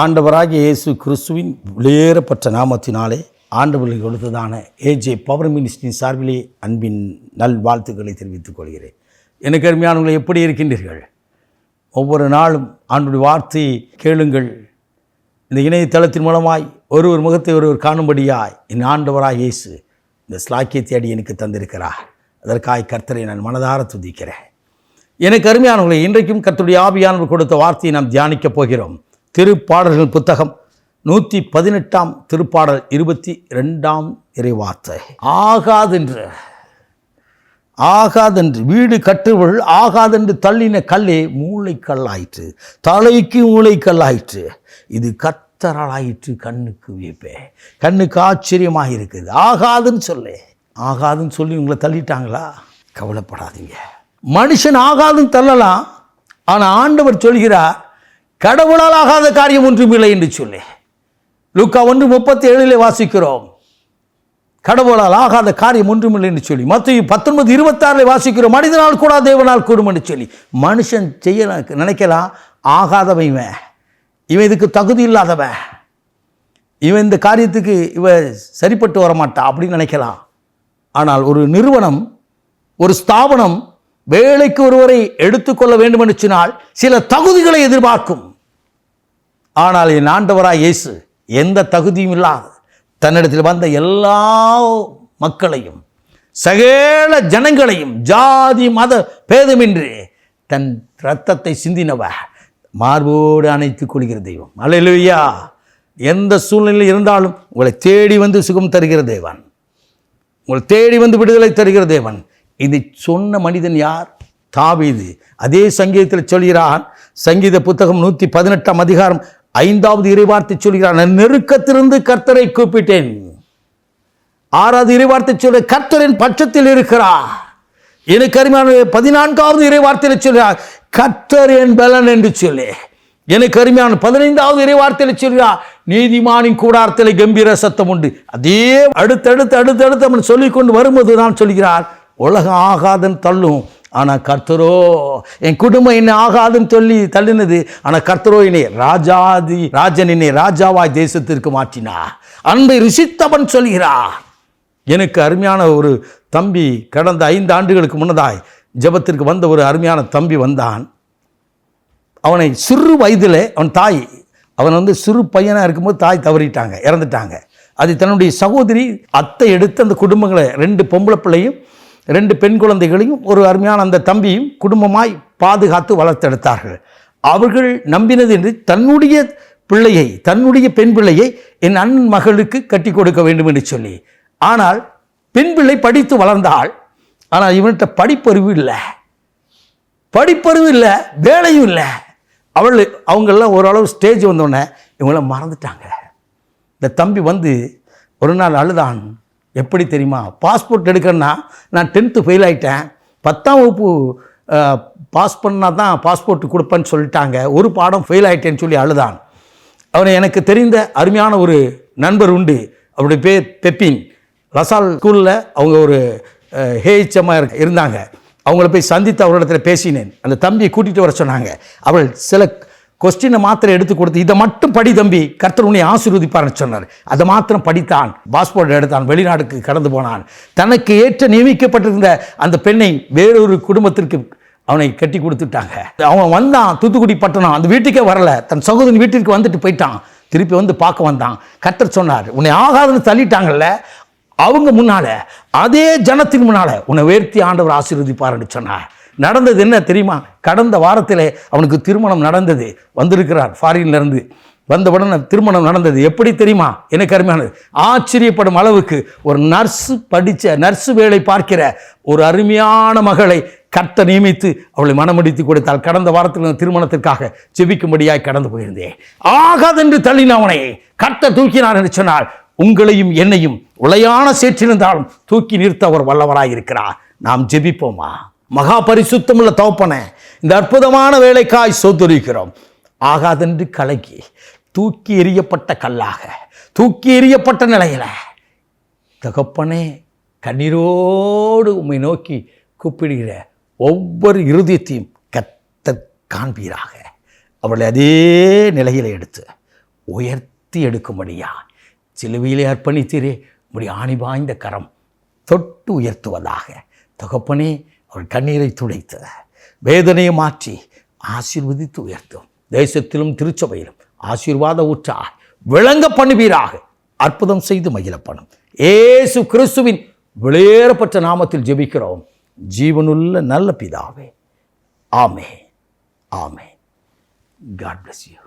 ஆண்டவராகிய இயேசு கிறிஸ்துவின் வெளியேறப்பட்ட நாமத்தினாலே ஆண்டவர்களுக்கு கொடுத்ததான ஏஜே பவர் மினிஸ்டரின் சார்பிலே அன்பின் நல் வாழ்த்துக்களை தெரிவித்துக் கொள்கிறேன். எனக்கு அருமையானவங்களை எப்படி இருக்கின்றீர்கள்? ஒவ்வொரு நாளும் ஆண்டுடைய வார்த்தையை கேளுங்கள். இந்த இணையதளத்தின் மூலமாய் ஒருவர் முகத்தை ஒருவர் காணும்படியாய் என் ஆண்டவராக இயேசு இந்த ஸ்லாக்கியத்தை அடி எனக்கு தந்திருக்கிறார். அதற்காய் கர்த்தரை நான் மனதார துதிக்கிறேன். எனக்கு அருமையானவர்களை இன்றைக்கும் கர்த்தருடைய ஆவியானவர் கொடுத்த வார்த்தையை நாம் தியானிக்கப் போகிறோம். திருப்பாடல்கள் புத்தகம். நூற்றி பதினெட்டாம் திருப்பாடல் இருபத்தி ரெண்டாம் இறைவார்த்தை. ஆகாதென்று ஆகாதென்று வீடு கட்டுவள் ஆகாதென்று தள்ளின கல்லே மூளைக்கல்லாயிற்று தலைக்கு மூளைக்கல்லாயிற்று. இது கத்தரலாயிற்று கண்ணுக்கு வியப்பே. கண்ணுக்கு ஆச்சரியமாக இருக்குது ஆகாதுன்னு சொல்லு. ஆகாதுன்னு சொல்லி உங்களை தள்ளிட்டாங்களா? கவலைப்படாதீங்க. மனுஷன் ஆகாதுன்னு தள்ளலாம். ஆனால் ஆண்டவர் சொல்கிறார் கடவுளால் ஆகாத காரியம் ஒன்றும் இல்லை என்று சொல்லி. லுக்கா ஒன்று முப்பத்தி ஏழிலே வாசிக்கிறோம். கடவுளால் ஆகாத காரியம் ஒன்றுமில்லை என்று சொல்லி. மத்திய பத்தொன்பது இருபத்தாறில் வாசிக்கிறோம். மனிதனால் கூட தேவனால் கூடும் என்று சொல்லி. மனுஷன் செய்ய நினைக்கலாம் ஆகாதவன் இவன். இவன் இதுக்கு தகுதி இல்லாதவன். இவன் இந்த காரியத்துக்கு இவன் சரிப்பட்டு வரமாட்டான் அப்படின்னு நினைக்கலாம் ஆனால் ஒரு நிறுவனம் ஒரு ஸ்தாபனம் வேலைக்கு ஒருவரை எடுத்துக்கொள்ள வேண்டும் என்று சொன்னால் சில தகுதிகளை எதிர்பார்க்கும். ஆனால் என் ஆண்டவராக இயேசு எந்த தகுதியும் இல்லாத தன்னிடத்தில் வந்த எல்லா மக்களையும் சகல ஜனங்களையும் ஜாதி மத பேதமின்றி தன் இரத்தத்தை சிந்தினவ மார்போடு அணைத்துக் கொள்கிற தெய்வம். அல்லையா எந்த சூழ்நிலையில் இருந்தாலும் உங்களை தேடி வந்து சுகம் தருகிற தேவன். உங்களை தேடி வந்து விடுதலை தருகிற தேவன். இதை சொன்ன மனிதன் யார்? தாவீது. அதே சங்கீதத்தில் சொல்கிறான் சங்கீத புத்தகம் நூற்றி பதினெட்டாம் அதிகாரம் ஐந்தாவது இறைவார்த்தை சொல்கிறான் நெருக்கத்திலிருந்து கர்த்தரை கூப்பிட்டேன். ஆறாவது இறைவார்த்தை சொல்ல கர்த்தரின் பட்சத்தில் இருக்கிறார். எனக்கு அருமையான பதினான்காவது இறைவார்த்தையில் சொல்கிறார் கர்த்தர் என் பலன் என்று சொல்லி. எனக்கு அருமையான பதினைந்தாவது இறைவார்த்தையில் சொல்கிறார் நீதிமானின் கூடாரத்தில் கம்பீர சத்தம் உண்டு. அதே அடுத்தடுத்து அடுத்தடுத்து அவன் சொல்லிக்கொண்டு வரும்போது தான் சொல்கிறார் உலகம் ஆகாதன் தள்ளும். ஆனால் கர்த்தரோ என் குடும்பம் என்னை ஆகாதுன்னு சொல்லி தள்ளினது ஆனால் கர்த்தரோ என்னை ராஜாதி ராஜன் என்னை ராஜாவாய் தேசத்திற்கு மாற்றினா. அன்பை ருசித்தவன் சொல்கிறார். எனக்கு அருமையான ஒரு தம்பி கடந்த ஐந்து ஆண்டுகளுக்கு முன்னதாய் ஜெபத்திற்கு வந்த ஒரு அருமையான தம்பி வந்தான். அவனை சிறு வயதில் அவன் தாய் அவன் வந்து சிறு பையனாக இருக்கும்போது தாய் தவறிட்டாங்க இறந்துட்டாங்க. அது தன்னுடைய சகோதரி அத்தை எடுத்து அந்த குடும்பங்களை ரெண்டு பொம்பளை பிள்ளையும் ரெண்டு பெண் குழந்தைகளையும் ஒரு அருமையான அந்த தம்பியும் குடும்பமாய் பாதுகாத்து வளர்த்தெடுத்தார்கள். அவர்கள் நம்பினது என்று தன்னுடைய பிள்ளையை தன்னுடைய பெண் பிள்ளையை என் அண்ணன் மகளுக்கு கட்டி கொடுக்க வேண்டும் என்று சொல்லி. ஆனால் பெண் பிள்ளை படித்து வளர்ந்தால் ஆனால் இவன்கிட்ட படிப்பறிவு இல்லை. படிப்பறிவு இல்லை வேலையும் இல்லை. அவள் அவங்கெல்லாம் ஓரளவு ஸ்டேஜ் வந்தோடனே இவங்களாம் மறந்துட்டாங்க. இந்த தம்பி வந்து ஒரு நாள் அழுதான். எப்படி தெரியுமா? பாஸ்போர்ட் எடுக்கணும்னா நான் டென்த்து ஃபெயில் ஆகிட்டேன் பத்தாம் வகுப்பு பாஸ் பண்ணால் தான் பாஸ்போர்ட் கொடுப்பேன்னு சொல்லிட்டாங்க. ஒரு பாடம் ஃபெயில் ஆகிட்டேன்னு சொல்லி அழுதான். அவனை எனக்கு தெரிந்த அருமையான ஒரு நண்பர் உண்டு. அவருடைய பேர் பெப்பின் லசால் ஸ்கூலில் அவங்க ஒரு ஹேஹெச்எம்மாக இருந்தாங்க. அவங்கள போய் சந்தித்து அவரிடத்தில் பேசினேன். அந்த தம்பியை கூட்டிகிட்டு வர சொன்னாங்க. அவள் சில கொஸ்டினை மாத்திரம் எடுத்து கொடுத்து இதை மட்டும் படி தம்பி கர்த்தர் உன்னை ஆசீர்வதிப்பார்னு சொன்னார். அதை மாத்திரம் படித்தான். பாஸ்போர்ட் எடுத்தான் வெளிநாட்டுக்கு கடந்து போனான். தனக்கு ஏற்ற நியமிக்கப்பட்டிருந்த அந்த பெண்ணை வேறொரு குடும்பத்திற்கு அவனை கட்டி கொடுத்துட்டாங்க. அவன் வந்தான் தூத்துக்குடி பட்டணம் அந்த வீட்டுக்கே வரல. தன் சகோதரன் வீட்டிற்கு வந்துட்டு போயிட்டான். திருப்பி வந்து பார்க்க வந்தான். கர்த்தர் சொன்னார் உன்னை ஆகாதுன்னு தள்ளிட்டாங்கல்ல அவங்க முன்னால் அதே ஜனத்தின் முன்னால உன்னை உயர்த்தி ஆண்டவர் ஆசீர்வதிப்பார்னு சொன்னார். நடந்தது என்ன தெரியுமா? கடந்த வாரத்தில் அவனுக்கு திருமணம் நடந்தது. வந்திருக்கிறார் ஃபாரின்லேருந்து வந்தவுடனே திருமணம் நடந்தது. எப்படி தெரியுமா? எனக்கு அருமையானது. ஆச்சரியப்படும் அளவுக்கு ஒரு நர்ஸு படித்த நர்ஸு வேலை பார்க்கிற ஒரு அருமையான மகளை கர்த்த நியமித்து அவளை மனமடித்து கொடுத்தால் கடந்த வாரத்தில் திருமணத்திற்காக செபிக்கும்படியாய் கடந்து போயிருந்தேன். ஆகாதென்று தள்ளினவனை கர்த்த தூக்கினார் என்று சொன்னால் உங்களையும் என்னையும் உளையான சேற்றிருந்தாலும் தூக்கி நிறுத்த அவர் வல்லவராய் இருக்கிறார் நாம் ஜெபிப்போமா? மகா பரிசுத்தமுள்ள தவப்பன இந்த அற்புதமான வேலைக்காய் சோத்துரிக்கிறோம். ஆகாதென்று கலக்கி தூக்கி எறியப்பட்ட கல்லாக தூக்கி எறியப்பட்ட நிலையில தகப்பனே கண்ணீரோடு உம்மை நோக்கி கூப்பிடுகிற ஒவ்வொரு இருதயத்தையும் கத்த காண்பீராக. அவளை அதே நிலையில் எடுத்து உயர்த்தி எடுக்கும்படியா சிலுவையிலே அர்ப்பணித்தீரே உடைய ஆணி வாய்ந்த கரம் தொட்டு உயர்த்துவதாக. தகப்பனே அவர் கண்ணீரை துடைத்து வேதனையை மாற்றி ஆசீர்வதித்து உயர்த்தும். தேசத்திலும் திருச்சபையிலும் ஆசீர்வாத ஊற்றா விளங்க பண்ணுவீராக. அற்புதம் செய்து மகிழப்படும் ஏசு கிறிஸ்துவின் வெளியேறப்பட்ட நாமத்தில் ஜெபிக்கிறோம். ஜீவனுள்ள நல்ல பிதாவே. ஆமே ஆமே காட் பிளஸ் யூ